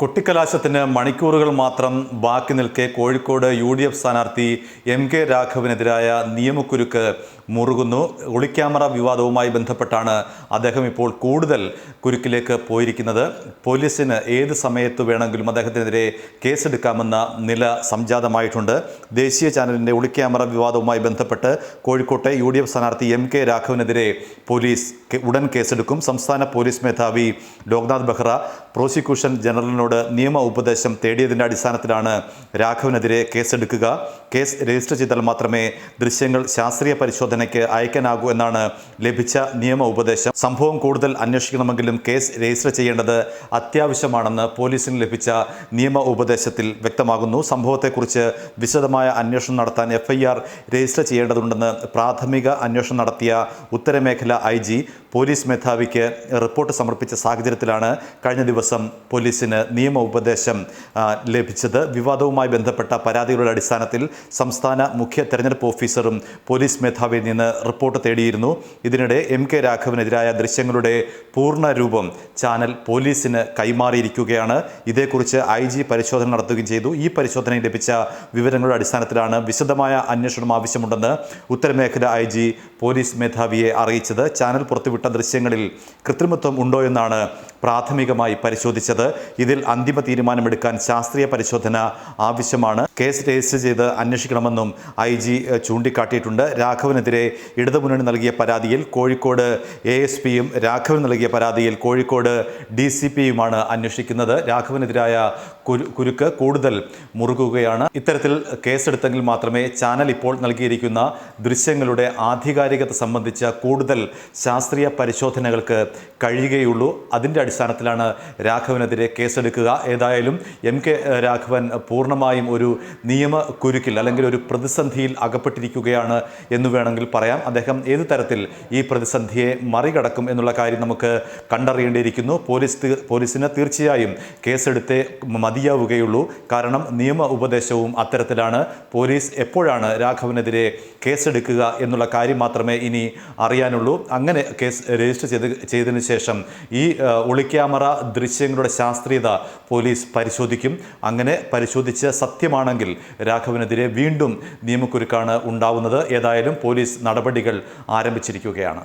കൊട്ടിക്കലാശത്തിന് മണിക്കൂറുകൾ മാത്രം ബാക്കി നിൽക്കെ കോഴിക്കോട് യു ഡി എഫ് സ്ഥാനാർത്ഥി എം കെ രാഘവനെതിരായ നിയമക്കുരുക്ക് മുറുകുന്നു. ഒളിക്യാമറ വിവാദവുമായി ബന്ധപ്പെട്ടാണ് അദ്ദേഹം ഇപ്പോൾ കൂടുതൽ കുരുക്കിലേക്ക് പോയിരിക്കുന്നത്. പോലീസിന് ഏത് സമയത്ത് വേണമെങ്കിലും അദ്ദേഹത്തിനെതിരെ കേസെടുക്കാമെന്ന നില സംജാതമായിട്ടുണ്ട്. ദേശീയ ചാനലിന്റെ ഒളിക്യാമറ വിവാദവുമായി ബന്ധപ്പെട്ട് കോഴിക്കോട്ടെ യു ഡി എഫ് സ്ഥാനാർത്ഥി എം കെ രാഘവനെതിരെ പോലീസ് ഉടൻ കേസെടുക്കും. സംസ്ഥാന പോലീസ് മേധാവി ലോക്നാഥ് ബെഹ്റ പ്രോസിക്യൂഷൻ ജനറലിനോട് നിയമ ഉപദേശം തേടിയതിന്റെ അടിസ്ഥാനത്തിലാണ് രാഘവനെതിരെ കേസെടുക്കുക. കേസ് രജിസ്റ്റർ ചെയ്താൽ മാത്രമേ ദൃശ്യങ്ങൾ ശാസ്ത്രീയ പരിശോധനയ്ക്ക് അയക്കാനാകൂ എന്നാണ് ലഭിച്ച നിയമ ഉപദേശം സംഭവം കൂടുതൽ അന്വേഷിക്കണമെങ്കിലും കേസ് രജിസ്റ്റർ ചെയ്യേണ്ടത് അത്യാവശ്യമാണെന്ന് പോലീസിന് ലഭിച്ച നിയമ ഉപദേശത്തിൽ വ്യക്തമാകുന്നു. സംഭവത്തെക്കുറിച്ച് വിശദമായ അന്വേഷണം നടത്താൻ എഫ്ഐആർ രജിസ്റ്റർ ചെയ്യേണ്ടതുണ്ടെന്ന് പ്രാഥമിക അന്വേഷണം നടത്തിയ ഉത്തരമേഖല ഐ ജി പോലീസ് മേധാവിക്ക് റിപ്പോർട്ട് സമർപ്പിച്ച സാഹചര്യത്തിലാണ് കഴിഞ്ഞ ദിവസം പോലീസിന് നിയമ ഉപദേശം ലഭിച്ചത്. വിവാദവുമായി ബന്ധപ്പെട്ട പരാതികളുടെ അടിസ്ഥാനത്തിൽ സംസ്ഥാന മുഖ്യ തെരഞ്ഞെടുപ്പ് ഓഫീസറും പോലീസ് മേധാവിയിൽ നിന്ന് റിപ്പോർട്ട് തേടിയിരുന്നു. ഇതിനിടെ എം കെ രാഘവനെതിരായ ദൃശ്യങ്ങളുടെ പൂർണ രൂപം ചാനൽ പോലീസിന് കൈമാറിയിരിക്കുകയാണ്. ഇതേക്കുറിച്ച് ഐ ജി പരിശോധന നടത്തുകയും ചെയ്തു. ഈ പരിശോധനയിൽ ലഭിച്ച വിവരങ്ങളുടെ അടിസ്ഥാനത്തിലാണ് വിശദമായ അന്വേഷണം ആവശ്യമുണ്ടെന്ന് ഉത്തരമേഖല ഐ ജി പോലീസ് മേധാവിയെ അറിയിച്ചത്. ചാനൽ പുറത്തുവിട്ട ദൃശ്യങ്ങളിൽ കൃത്രിമത്വം ഉണ്ടോ എന്നാണ് പ്രാഥമികമായി പരിശോധിച്ചത്. ഇതിൽ അന്തിമ തീരുമാനമെടുക്കാൻ ശാസ്ത്രീയ പരിശോധന ആവശ്യമാണ്. കേസ് രജിസ്റ്റർ ചെയ്ത് അന്വേഷിക്കണമെന്നും ഐ ജി ചൂണ്ടിക്കാട്ടിയിട്ടുണ്ട്. രാഘവനെതിരെ ഇടതുമുന്നണി നൽകിയ പരാതിയിൽ കോഴിക്കോട് എ എസ് പിയും രാഘവൻ നൽകിയ പരാതിയിൽ കോഴിക്കോട് ഡി സി പിയുമാണ് അന്വേഷിക്കുന്നത്. രാഘവനെതിരായ കുരുക്ക് കൂടുതൽ മുറുകുകയാണ്. ഇത്തരത്തിൽ കേസെടുത്തെങ്കിൽ മാത്രമേ ചാനൽ ഇപ്പോൾ നൽകിയിരിക്കുന്ന ദൃശ്യങ്ങളുടെ ആധികാരികത സംബന്ധിച്ച കൂടുതൽ ശാസ്ത്രീയ പരിശോധനകൾക്ക് കഴിയുകയുള്ളൂ. അതിന്റെ അടിസ്ഥാനത്തിലാണ് രാഘവനെതിരെ കേസെടുക്കുക. ഏതായാലും എം കെ രാഘവൻ പൂർണമായും ഒരു നിയമ കുരുക്കിൽ അല്ലെങ്കിൽ ഒരു പ്രതിസന്ധിയിൽ അകപ്പെട്ടിരിക്കുകയാണ് എന്ന് വേണമെങ്കിൽ പറയാം. അദ്ദേഹം ഏത് തരത്തിൽ ഈ പ്രതിസന്ധിയെ മറികടക്കും എന്നുള്ള കാര്യം നമുക്ക് കണ്ടറിയേണ്ടിയിരിക്കുന്നു. പോലീസ് പോലീസിന് തീർച്ചയായും കേസെടുത്തേ മതിയാവുകയുള്ളൂ. കാരണം നിയമ ഉപദേശവും അത്തരത്തിലാണ്. പോലീസ് എപ്പോഴാണ് രാഘവനെതിരെ കേസെടുക്കുക എന്നുള്ള കാര്യം മാത്രമേ ഇനി അറിയാനുള്ളൂ. അങ്ങനെ കേസ് രജിസ്റ്റർ ചെയ്ത് ചെയ്തതിനു ശേഷം ഈ ഒളിക്യാമറ ദൃശ്യങ്ങളുടെ ശാസ്ത്രീയത പോലീസ് പരിശോധിക്കും. അങ്ങനെ പരിശോധിച്ച് സത്യമാണെങ്കിൽ രാഘവനെതിരെ വീണ്ടും നിയമക്കുരുക്കാണ് ഉണ്ടാവുന്നത്. ഏതായാലും പോലീസ് നടപടികൾ ആരംഭിച്ചിരിക്കുകയാണ്.